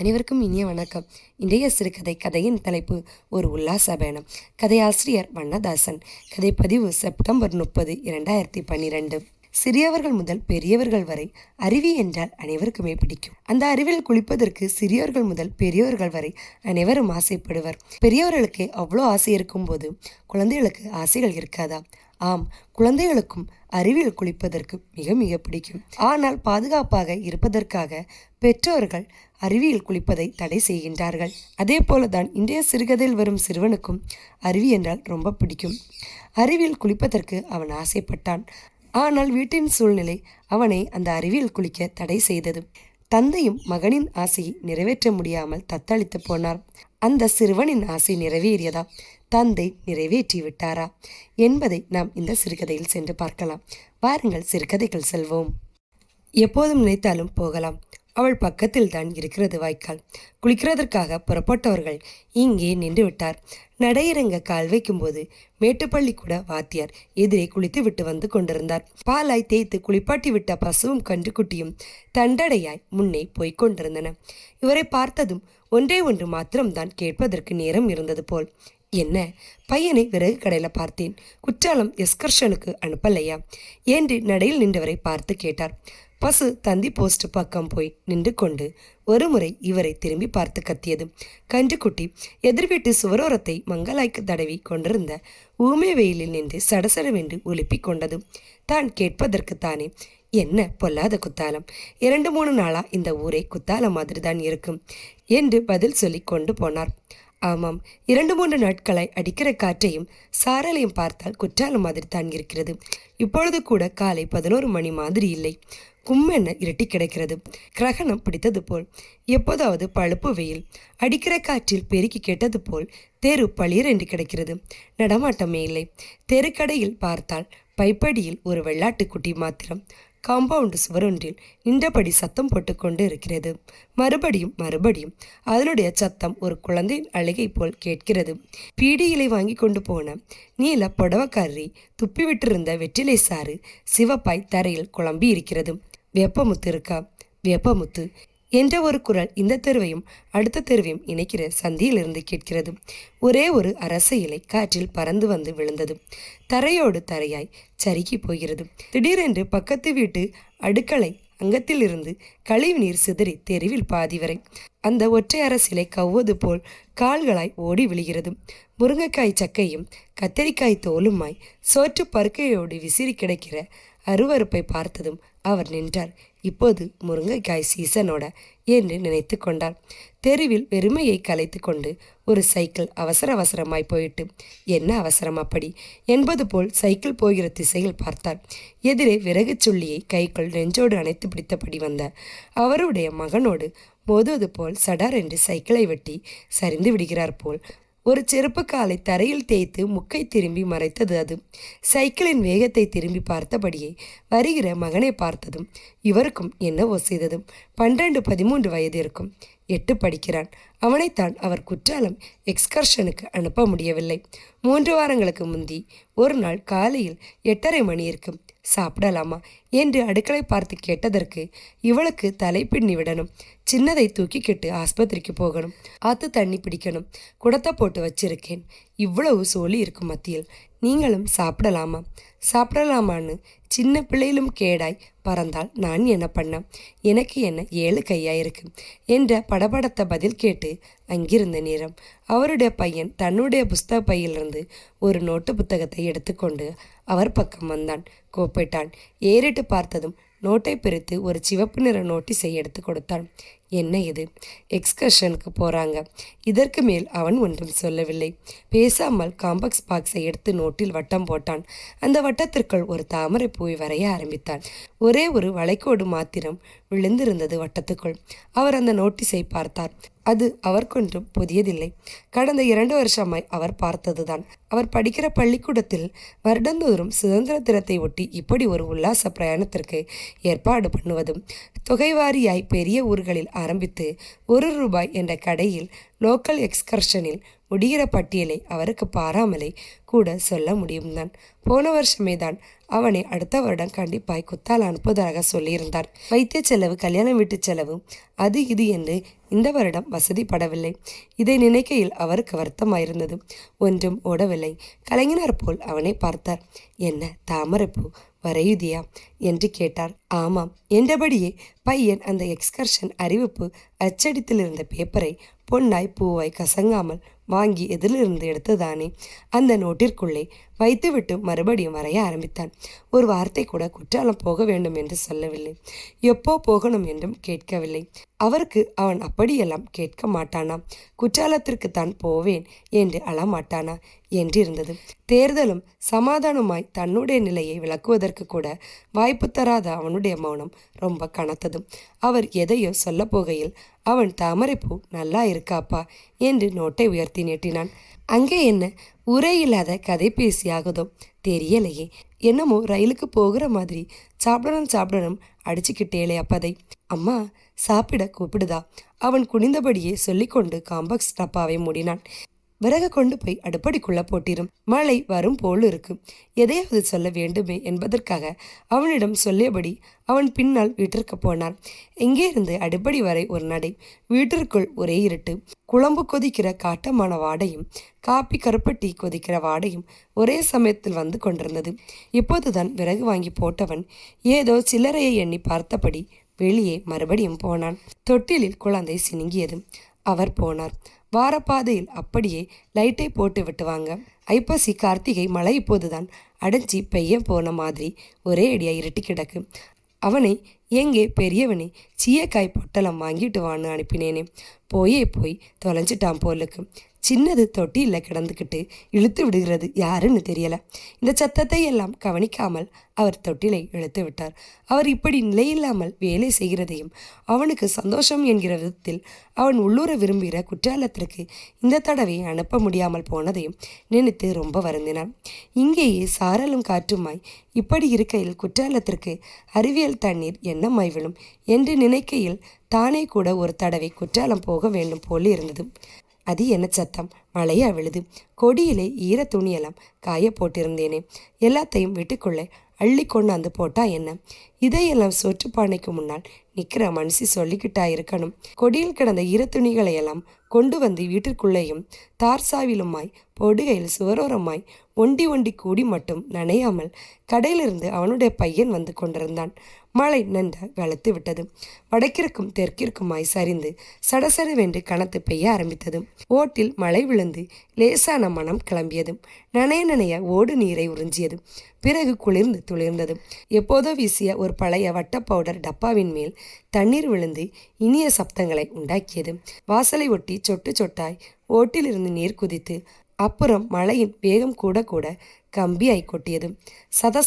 அனைவருக்கும் இனிய வணக்கம். இன்றைய சிறுகதை கதையின் தலைப்பு ஒரு உல்லாச பயணம். கதையாசிரியர் வண்ணதாசன். கதைப்பதிவு செப்டம்பர் முப்பது இரண்டாயிரத்தி பன்னிரெண்டு. சிறியவர்கள் முதல் பெரியவர்கள் வரை அருவி என்றால் அனைவருக்குமே பிடிக்கும். அந்த அறிவில் குளிப்பதற்கு சிறியவர்கள் முதல் பெரியவர்கள் வரை அனைவரும் ஆசைப்படுவர். பெரியவர்களுக்கு அவ்வளோ ஆசை இருக்கும்போது குழந்தைகளுக்கு ஆசைகள் இருக்காதா? ஆம் குழந்தைகளுக்கும் அறிவியல் குளிப்பதற்கு மிக மிக பிடிக்கும். ஆனால் பாதுகாப்பாக இருப்பதற்காக பெற்றோர்கள் அறிவியல் குளிப்பதை தடை செய்கின்றார்கள். அதே போலதான் இன்றைய சிறுகதையில் வரும் சிறுவனுக்கும் அருவி என்றால் ரொம்ப பிடிக்கும். அறிவியல் குளிப்பதற்கு அவன் ஆசைப்பட்டான். ஆனால் வீட்டின் சூழ்நிலை அவனை அந்த அறிவியல் குளிக்க தடை செய்தது. தந்தையும் மகனின் ஆசையை நிறைவேற்ற முடியாமல் தத்தளித்து போனார். அந்த சிறுவனின் ஆசை நிறைவேறியதா? தந்தை நிறைவேற்றி விட்டாரா என்பதை நாம் இந்த சிறுகதையில் சென்று பார்க்கலாம். வாருங்கள் சிறுகதைகள் செல்வோம். எப்போதும் நினைத்தாலும் போகலாம். அவள் பக்கத்தில் தான் இருக்கிறது வாய்க்கால். குளிக்கிறதற்காக புறப்பட்டவர்கள் இங்கே நின்று விட்டார். நடையிறங்க கால் வைக்கும்போது மேட்டுப்பள்ளி கூட வாத்தியார் எதிரே குளித்து விட்டு வந்து கொண்டிருந்தார். பாலாய் தேய்த்து குளிப்பாட்டி விட்ட பசுவும் கன்றுக்குட்டியும் தண்டடையாய் முன்னே போய்க் கொண்டிருந்தன. இவரை பார்த்ததும் ஒன்றே ஒன்று மாத்திரம்தான் கேட்பதற்கு நேரம் இருந்தது போல். என்ன? பையனை விறகு கடையில் பார்த்தேன். குற்றாலம் எஸ்கர்ஷனுக்கு அனுப்பலையா? என்று நடையில் நின்றவரை பார்த்து கேட்டார். பசு தந்தி போஸ்ட் பக்கம் போய் நின்று கொண்டு ஒருமுறை இவரை திரும்பி பார்த்து கத்தியது. கன்றுக்குட்டி எதிர்வீட்டு சுவரோரத்தை மங்களாய்க்கு தடவி கொண்டிருந்த ஊமை வெயிலில் நின்று சடசடவென்று ஒலிப்பிக் கொண்டது. தான் கேட்பதற்கு தானே என்ன பொல்லாத குத்தாலம்? இரண்டு மூணு நாளா இந்த ஊரே குத்தாலம் மாதிரி தான் இருக்கும் என்று பதில் சொல்லி கொண்டு போனார். ஆமாம் இரண்டு மூன்று நாட்களாய் அடிக்கிற காற்றையும் சாரலையும் பார்த்தால் குற்றாலம் மாதிரி தான் இருக்கிறது. இப்பொழுது கூட காலை பதினோரு மணி மாதிரி இல்லை. கும்மென இருட்டி கிடக்கிறது. கிரகணம் பிடித்தது போல். எப்போதாவது பழுப்பு வெயில் அடிக்கிற காற்றில் பெருக்கி கேட்டது போல் தெரு பளிர் என்று கிடக்கிறது. நடமாட்டமே இல்லை. தெருக்கடையில் பார்த்தால் பைப்படியில் ஒரு வெள்ளாட்டுக்குட்டி மாத்திரம் காம்பவுண்டு சுவரொன்றில் நின்றபடி சத்தம் போட்டுக்கொண்டு இருக்கிறது. மறுபடியும் மறுபடியும் அதனுடைய சத்தம் ஒரு குழந்தையின் அழுகை போல் கேட்கிறது. பீடி இலை வாங்கி கொண்டு போன நீல புடவக்காரி துப்பிவிட்டிருந்த வெற்றிலை சாறு சிவப்பாய் தரையில் குழம்பி இருக்கிறது வெப்பமுத்து இருக்கா? வெப்பமுத்து. என்ற ஒரு குரல் இந்த தெருவையும் அடுத்த தெருவையும் இணைக்கிற சந்தியிலிருந்து கேட்கிறது. ஒரே ஒரு அரச இலை காற்றில் பறந்து வந்து விழுந்தது. தரையோடு தரையாய் சறுக்கி போகிறது. திடீரென்று பக்கத்து வீட்டு அடுக்களை அங்கத்திலிருந்து கழிவு நீர் சிதறி தெருவில் பாதி வரை. அந்த ஒற்றை அரசிலை கவ்வது போல் கால்களாய் ஓடி விழுகிறது. முருங்கைக்காய் சக்கையும் கத்தரிக்காய் தோலுமாய் சோற்று பருக்கையோடு விசிறி கிடைக்கிற அருவறுப்பை பார்த்ததும் அவர் நின்றார். இப்போது முருங்கைக்காய் சீசனோட என்று நினைத்து கொண்டார். தெருவில் வெறுமையை கலைத்து கொண்டு ஒரு சைக்கிள் அவசர அவசரமாய் போயிட்டு என்ன அவசரம் அப்படி? என்பது போல் சைக்கிள் போகிற திசையில் பார்த்தார். எதிரே விறகு சொல்லியை கைக்குள் நெஞ்சோடு அணைத்து பிடித்தபடி வந்த அவருடைய மகனோடு மோதுவது போல் சடார் என்று சைக்கிளை வெட்டி சரிந்து விடுகிறார் போல் ஒரு செருப்பு காலை தரையில் தேய்த்து முக்கை திரும்பி மறைத்தது அது. சைக்கிளின் வேகத்தை திரும்பி பார்த்தபடியே வருகிற மகனை பார்த்ததும் இவருக்கும் என்னவோ செய்ததும் பன்னிரண்டு பதிமூன்று வயது இருக்கும் எட்டு படிக்கிறான். அவனைத்தான் அவர் குற்றாலம் எக்ஸ்கர்ஷனுக்கு அனுப்ப முடியவில்லை. மூன்று வாரங்களுக்கு முந்தி ஒரு நாள் காலையில் எட்டரை மணி இருக்கும் சாப்பிடலாமா என்று அடுக்களை பார்த்து கேட்டதற்கு இவளுக்கு தலை பின்னி விடணும் சின்னதை தூக்கிக்கிட்டு ஆஸ்பத்திரிக்கு போகணும் ஆத்து தண்ணி பிடிக்கணும் குடத்தை போட்டு வச்சிருக்கேன். இவ்வளவு சோழி இருக்கும் மத்தியில் நீங்களும் சாப்பிடலாமா? சாப்பிடலாமான்னு சின்ன பிள்ளையிலும் கேடாய் பறந்தால் நான் என்ன பண்ண எனக்கு என்ன ஏழு கையாயிருக்கு? என்ற படபடத்த பதில் கேட்டு அங்கிருந்த நேரம். அவருடைய பையன் தன்னுடைய புஸ்தக பையிலிருந்து ஒரு நோட்டு புத்தகத்தை எடுத்துக்கொண்டு அவர் பக்கம் வந்தான். கூப்பிட்டான். ஏறிட்டு பார்த்ததும் நோட்டை பிரித்து ஒரு சிவப்பு நிற நோட்டீஸை எடுத்து கொடுத்தான். என்ன இது? எக்ஸ்கர்ஷனுக்கு போகிறாங்க இதற்கு மேல் அவன் ஒன்றும் சொல்லவில்லை. பேசாமல் காம்பக்ஸ் பாக்ஸை எடுத்து நோட்டில் வட்டம் போட்டான். அந்த வட்டத்திற்குள் ஒரு தாமரை பூவை வரைய ஆரம்பித்தான். ஒரே ஒரு வளைக்கோடு மாத்திரம் விழுந்திருந்தது வட்டத்துக்குள். அவர் அந்த நோட்டீஸை பார்த்தார். அது அவர்க்கொன்றும் புதியதில்லை. கடந்த இரண்டு வருஷமாய் அவர் பார்த்ததுதான். அவர் படிக்கிற பள்ளிக்கூடத்தில் வருடந்தோறும் சுதந்திர தினத்தை ஒட்டி இப்படி ஒரு உல்லாச பிரயாணத்திற்கு ஏற்பாடு பண்ணுவதும் தொகைவாரியாய் பெரிய ஊர்களில் ஆரம்பித்து ஒரு ரூபாய் என்ற கடையில் லோக்கல் எக்ஸ்கர்ஷனில் முடிகிற பட்டியலை அவருக்கு பாராமலே கூட சொல்ல முடியும் தான் போன வருஷமே தான் அவனை அடுத்த வருடம் கண்டிப்பாய் குத்தால் அனுப்புவதாக சொல்லியிருந்தார். வைத்திய செலவு கல்யாணம் வீட்டு செலவு அது இது என்று இந்த வருடம் வசதிப்படவில்லை. இதை நினைக்கையில் அவருக்கு வருத்தமாயிருந்தது. ஒன்றும் ஓடவில்லை. கலைஞனர் போல் அவனை பார்த்தார். என்ன தாமரைப்பூ வரையுதியா? என்று கேட்டார். ஆமாம். என்றபடியே பையன் அந்த எக்ஸ்கர்ஷன் அறிவிப்பு அச்சடித்தில் இருந்த பேப்பரை பொன்னாய் பூவாய் கசங்காமல் வாங்கி எதிலிருந்து எடுத்ததானே? அந்த நோட்டிற்குள்ளே வைத்துவிட்டு மறுபடியும் வரைய ஆரம்பித்தான். ஒரு வார்த்தை கூட குற்றாலம் போக வேண்டும் என்று சொல்லவில்லை. எப்போ போகணும் என்றும் கேட்கவில்லை. அவருக்கு அவன் அப்படியெல்லாம் கேட்க மாட்டானா? குற்றாலத்திற்கு தான் போவேன் என்று அழமாட்டானா என்றிருந்தது. தேர்தலும் சமாதானமாய் தன்னுடைய நிலையை விளக்குவதற்கு கூட வாய்ப்பு தராத அவனுடைய மௌனம் ரொம்ப கனத்ததும் அவர் எதையோ சொல்ல போகையில் அவன் தாமரைப்பூ நல்லா இருக்காப்பா என்று நோட்டை உயர்த்தி நீட்டினான். அங்கே என்ன? உரை இல்லாத கதை பேசியாகுதோ? தெரியலையே. என்னமோ ரயிலுக்கு போகிற மாதிரி சாப்பிடணும் சாப்பிடணும் அடிச்சுக்கிட்டேலே அப்பதை. அம்மா சாப்பிட கூப்பிடுதா? அவன் குனிந்தபடியே சொல்லிக்கொண்டு காம்பக்ஸ் டப்பாவை மூடினான். விறகு கொண்டு போய் அடுப்படிக்குள்ள போட்டிரும். மழை வரும் போல் இருக்கும் எதையாவது சொல்ல வேண்டுமே என்பதற்காக அவனிடம் சொல்லியபடி அவன் பின்னால் வீட்டிற்கு போனான். எங்கே இருந்து அடுப்படி வரை ஒரு நடை வீட்டிற்குள் ஒரே இருட்டு. குழம்பு கொதிக்கிற காட்டமான வாடையும் காப்பி கருப்பட்டி கொதிக்கிற வாடையும் ஒரே சமயத்தில் வந்து கொண்டிருந்தது. இப்போதுதான் விறகு வாங்கி போட்டவன் ஏதோ சில்லறையை எண்ணி பார்த்தபடி வெளியே மறுபடியும் போனான். தொட்டிலில் குழந்தை சினுங்கியது. அவர் போனார். வாரப்பாதையில் அப்படியே லைட்டை போட்டு விட்டுவாங்க. ஐப்பசி கார்த்திகை மழை இப்போதுதான் அடைஞ்சி பெய்ய போன மாதிரி ஒரே அடியாக இருட்டி கிடக்கு. அவனை எங்கே பெரியவனே சீயக்காய் பொட்டலம் வாங்கிட்டு வான்னு அனுப்பினேனே. போயே போய் தொலைஞ்சிட்டான் போலுக்கு. சின்னது தொட்டியில் கிடந்துக்கிட்டு இழுத்து விடுகிறது யாருன்னு தெரியல. இந்த சத்தத்தை எல்லாம் கவனிக்காமல் அவர் தொட்டிலை இழுத்து விட்டார். அவர் இப்படி நிலையில்லாமல் வேலை செய்கிறதையும் அவனுக்கு சந்தோஷம் என்கிற விதத்தில் அவன் உள்ளூர விரும்புகிற குற்றாலத்திற்கு இந்த தடவை அனுப்ப முடியாமல் போனதையும் நினைத்து ரொம்ப வருந்தினான். இங்கேயே சாரலும் காற்றுமாய் இப்படி இருக்கையில் குற்றாலத்திற்கு அறிவியல் தண்ணீர் என்ன விழும் என்று நினைக்கையில் தானே கூட ஒரு தடவை குற்றாலம் போக வேண்டும் போல இருந்தது அது என்ன சத்தம்? மழையா விழுது. கொடியிலே ஈர துணியெல்லாம் காய போட்டிருந்தேனே. எல்லாத்தையும் வீட்டுக்குள்ளே அள்ளி கொண்டாந்து போட்டா என்ன? இதையெல்லாம் சொற்றுப்பானைக்கு முன்னால் நிற்கிற மனுஷி சொல்லிக்கிட்டா இருக்கணும். கொடியில் கிடந்த ஈரத்துணிகளையெல்லாம் கொண்டு வந்து வீட்டிற்குள்ளேயும் தார்சாவிலுமாய் படுகையில் சுவரோரமாய் ஒண்டி ஒண்டி கூடி மட்டும் நனையாமல் கடையிலிருந்து அவனுடைய பையன் வந்து கொண்டிருந்தான். மழை நன்ற வளர்த்து விட்டது. வடக்கிற்கும் தெற்கிற்குமாய் சரிந்து சடசடவென்று கனத்து பெய்ய ஆரம்பித்தது. ஓட்டில் மழை விழுந்து லேசான மனம் கிளம்பியது. நனைய நனைய ஓடு நீரை உறிஞ்சியது. பிறகு குளிர்ந்து துளிர்ந்தது. எப்போதோ வீசிய ஒரு பழைய வட்ட பவுடர் டப்பாவின் மேல் தண்ணீர் விழுந்து இனிய சப்தங்களை உண்டாக்கியது. வாசலை ஒட்டி சொட்டு சொட்டாய் ஓட்டிலிருந்து நீர் குதித்து அப்புறம் மழையின் வேகம் கூட கூட கம்பியாய் கொட்டியது சத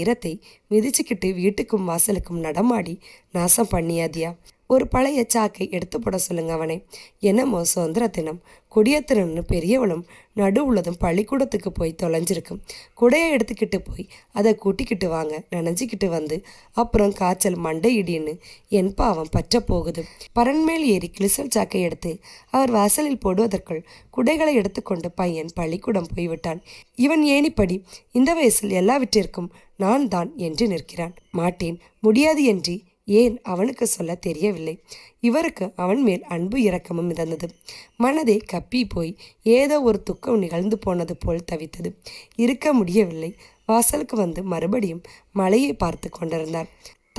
ஈரத்தை மிதிச்சுக்கிட்டு வீட்டுக்கும் வாசலுக்கும் நடமாடி நாசம் பண்ணியாதியா? ஒரு பழைய சாக்கை எடுத்து போட சொல்லுங்க அவனை. என்னமோ சுதந்திர தினம்? கொடியத்திரன்னு பெரியவளும் நடு உள்ளதும் பள்ளிக்கூடத்துக்கு போய் தொலைஞ்சிருக்கும். குடையை எடுத்துக்கிட்டு போய் அதை கூட்டிக்கிட்டு வாங்க நினைஞ்சிக்கிட்டு வந்து. அப்புறம் காய்ச்சல் மண்டை இடின்னு என் பாவம் பற்ற போகுது. பரண்மேல் ஏறி கிளிசல் சாக்கை எடுத்து அவர் வாசலில் போடுவதற்குள் குடைகளை எடுத்துக்கொண்டு பையன் பள்ளிக்கூடம் போய்விட்டான். இவன் ஏனிப்படி இந்த வயசில் எல்லாவற்றிற்கும் நான் தான் என்று நிற்கிறான். மாட்டேன் முடியாது என்று ஏன் அவனுக்கு சொல்ல தெரியவில்லை? இவருக்கு அவன் மேல் அன்பு இரக்கமும் மிதந்தது. மனதே கப்பி போய் ஏதோ ஒரு துக்கம் நிகழ்ந்து போனது போல் தவித்தது. இருக்க முடியவில்லை. வாசலுக்கு வந்து மறுபடியும் மலையை பார்த்து கொண்டிருந்தார்.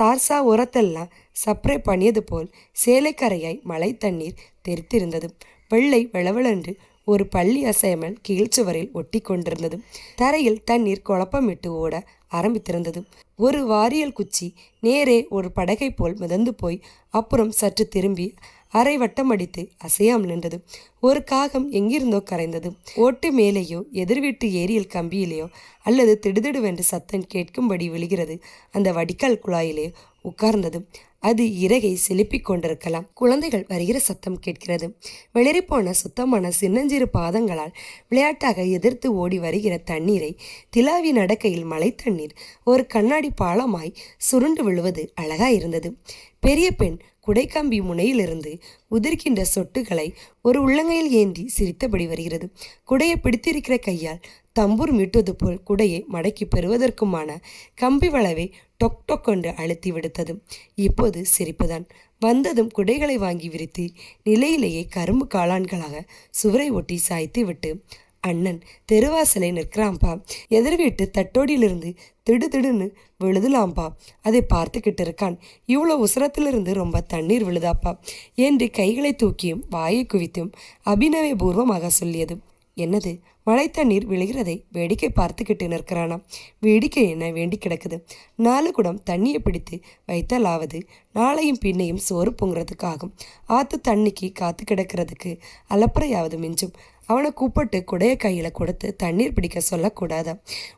தார்சா உரத்தெல்லாம் சப்ரை பண்ணியது போல் சேலைக்கரையாய் மழை தண்ணீர் தெரித்திருந்தது வெள்ளை வெளவெளென்று ஒரு பள்ளி அசைமன் கீழ்ச்சுவரில் ஒட்டி கொண்டிருந்தது தரையில் தண்ணீர் குழப்பமிட்டு ஓட ஆரம்பித்திருந்தது. ஒரு வாரியல் குச்சி நேரே ஒரு படகை போல் மிதந்து போய் அப்புறம் சற்று திரும்பி அரை வட்டம் அடித்து அசையாமல் நின்றது. ஒரு காகம் எங்கிருந்தோ கரைந்தது. ஓட்டு மேலேயோ எதிர் வீட்டு ஏரியல் கம்பியிலேயோ அல்லது திடுதிடுவென்று சத்தம் கேட்கும்படி விழுகிறது அந்த வடிகால் குழாயிலே உட்கார்ந்தது. அது இறகை செலுப்பிக் கொண்டிருக்கலாம். குழந்தைகள் வருகிற சத்தம் கேட்கிறது. வெளிரிப்போன சுத்தமான சின்னஞ்சிறு பாதங்களால் விளையாட்டாக எதிர்த்து ஓடி வருகிற தண்ணீரை திலாவி நடக்கையில் மழை தண்ணீர் ஒரு கண்ணாடி பாலமாய் சுருண்டு விழுவது அழகாயிருந்தது. பெரிய பெண் குடைக்கம்பி முனையிலிருந்து உதிர்கின்ற சொட்டுகளை ஒரு உள்ளங்கையில் ஏந்தி சிரித்தபடி வருகிறது. குடையை பிடித்திருக்கிற கையால் தம்பூர் மீட்டுவது போல் குடையை மடக்கி பெறுவதற்குமான கம்பி வளவை டொக் டொக் கொண்டு அழுத்தி விடுத்தது. இப்போது சிரிப்புதான். வந்ததும் குடைகளை வாங்கி விரித்து நிலையிலேயே கரும்பு காளான்களாக சுவரை ஒட்டி சாய்த்து விட்டு அண்ணன் தெருவாசலை நிற்கிறான்ப்பா எதிர் வீட்டு தட்டோடியிலிருந்து திடுதிடுன்னு விழுதுலாம்பா. அதை பார்த்துக்கிட்டு இருக்கான். இவ்வளோ உசரத்திலிருந்து ரொம்ப தண்ணீர் விழுதாப்பா. என்று கைகளை தூக்கியும் வாயை குவித்தும் அபிநவபூர்வமாக சொல்லியது. என்னது? மழை தண்ணீர் விழுகிறதை வேடிக்கை பார்த்துக்கிட்டு நிற்கிறானாம். வேடிக்கை என்ன வேண்டி கிடக்குது? நாலு குடம் தண்ணியை பிடித்து வைத்தாலாவது நாளையும் பின்னையும் சோறு பொங்குறதுக்காகும். ஆற்று தண்ணிக்கு காத்து கிடக்கிறதுக்கு அலப்பறையாவது மிஞ்சும். அவனை கூப்பிட்டு குடைய கையில் கொடுத்து தண்ணீர் பிடிக்க சொல்லக்கூடாதா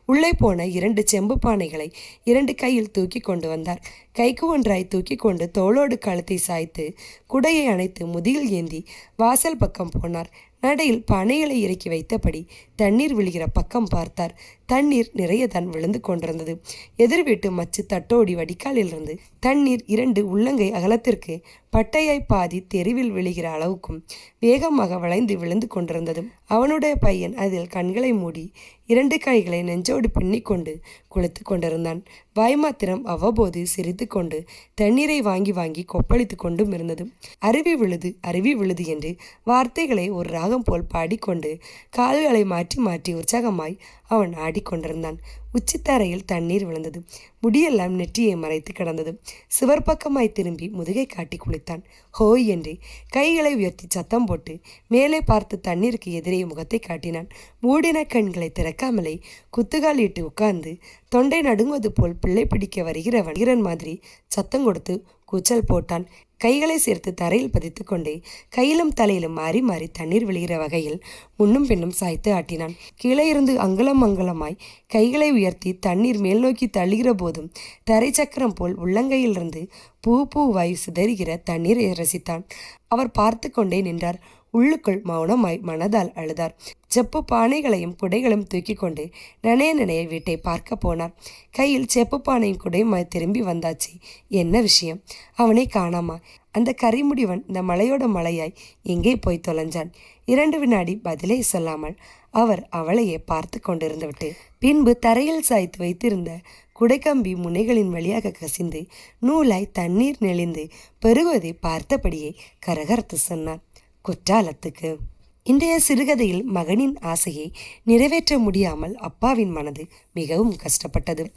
உள்ளே போன இரண்டு செம்பு பானைகளை இரண்டு கையில் தூக்கி கொண்டு வந்தார். கைக்கு ஒன்றாய் தூக்கி கொண்டு தோளோடு கழுத்தை சாய்த்து குடையை அணைத்து முதியில் ஏந்தி வாசல் பக்கம் போனார். நடையில் பனைகளை இறக்கி வைத்தபடி தண்ணீர் விழுகிற பக்கம் பார்த்தார். தண்ணீர் நிறைய தான் விழுந்து கொண்டிருந்தது. எதிர் வீட்டு மச்சு தட்டோடி வடிகாலிலிருந்து தண்ணீர் இரண்டு உள்ளங்கை அகலத்திற்கு பட்டையாய் பாதி தெருவில் விழுகிற அளவுக்கும் வேகமாக வளைந்து விழுந்து கொண்டிருந்தது. அவனுடைய பையன் அதில் கண்களை மூடி இரண்டு கைகளை நெஞ்சோடு பின்னிக்கொண்டு குளித்து கொண்டிருந்தான். வாய் மாத்திரம் அவ்வப்போது சிரித்து கொண்டு தண்ணீரை வாங்கி வாங்கி கொப்பளித்து கொண்டும் இருந்தது. அருவி விழுது அருவி விழுது என்று வார்த்தைகளை ஒரு ராகம் போல் பாடிக்கொண்டு கால்களை மாற்றி மாற்றி உற்சாகமாய் அவன் ஆடிக்கொண்டிருந்தான். உச்சித்தரையில் தண்ணீர் விழுந்தது. முடியெல்லாம் நெற்றியை மறைத்து கிடந்தது. சுவர் பக்கமாய் திரும்பி முதுகை காட்டி குளித்தான். ஹோய் என்று கைகளை உயர்த்தி சத்தம் போட்டு மேலே பார்த்து தண்ணீருக்கு எதிரே முகத்தை காட்டினான். மூடின கண்களை திறக்காமலே குத்துகால் இட்டு உட்கார்ந்து தொண்டை நடுங்குவது போல் பிள்ளை பிடிக்க வருகிற வணிகரன் மாதிரி சத்தம் கொடுத்து கூச்சல் போட்டான் கைகளை சேர்த்து தரையில் பதித்து கொண்டே கையிலும் தலையிலும் மாறி மாறி தண்ணீர் விழுகிற வகையில் முன்னும் பின்னும் சாய்த்து ஆட்டினான். கீழே இருந்து அங்கலம் அங்கலமாய் கைகளை உயர்த்தி தண்ணீர் மேல் நோக்கி தள்ளுகிற போதும் தரை சக்கரம் போல் உள்ளங்கையிலிருந்து பூ பூவாய் சிதறுகிற தண்ணீரை ரசித்தான். அவர் பார்த்து கொண்டே நின்றார். உள்ளுக்குள் மௌனமாய் மனதால் அழுதார். செப்பு பானைகளையும் குடைகளும் தூக்கி கொண்டு நனைய நனைய வீட்டை பார்க்க போனார். கையில் செப்பு பானையும் குடையுமாய் திரும்பி வந்தாச்சு. என்ன விஷயம்? அவனை காணாமா? அந்த கரிமுடிவன் இந்த மலையோட மலையாய் எங்கே போய் தொலைஞ்சான்? இரண்டு வினாடி பதிலே சொல்லாமல் அவர் அவளையே பார்த்து கொண்டிருந்து விட்டு பின்பு தரையில் சாய்த்து வைத்திருந்த குடைக்கம்பி முனைகளின் வழியாக கசிந்து நூலாய் தண்ணீர் நெளிந்து பெருகுவதை பார்த்தபடியே கரகரத்து சொன்னான். குற்றாலத்துக்கு. இன்றைய சிறுகதையில் மகனின் ஆசையை நிறைவேற்ற முடியாமல் அப்பாவின் மனது மிகவும் கஷ்டப்பட்டது.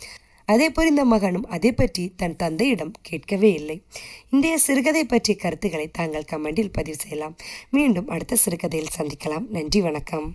அதே இந்த மகனும் அதை பற்றி தன் தந்தையிடம் கேட்கவே இல்லை. இன்றைய சிறுகதை பற்றிய கருத்துக்களை தாங்கள் கமெண்டில் பதிவு செய்யலாம். மீண்டும் அடுத்த சிறுகதையில் சந்திக்கலாம். நன்றி வணக்கம்.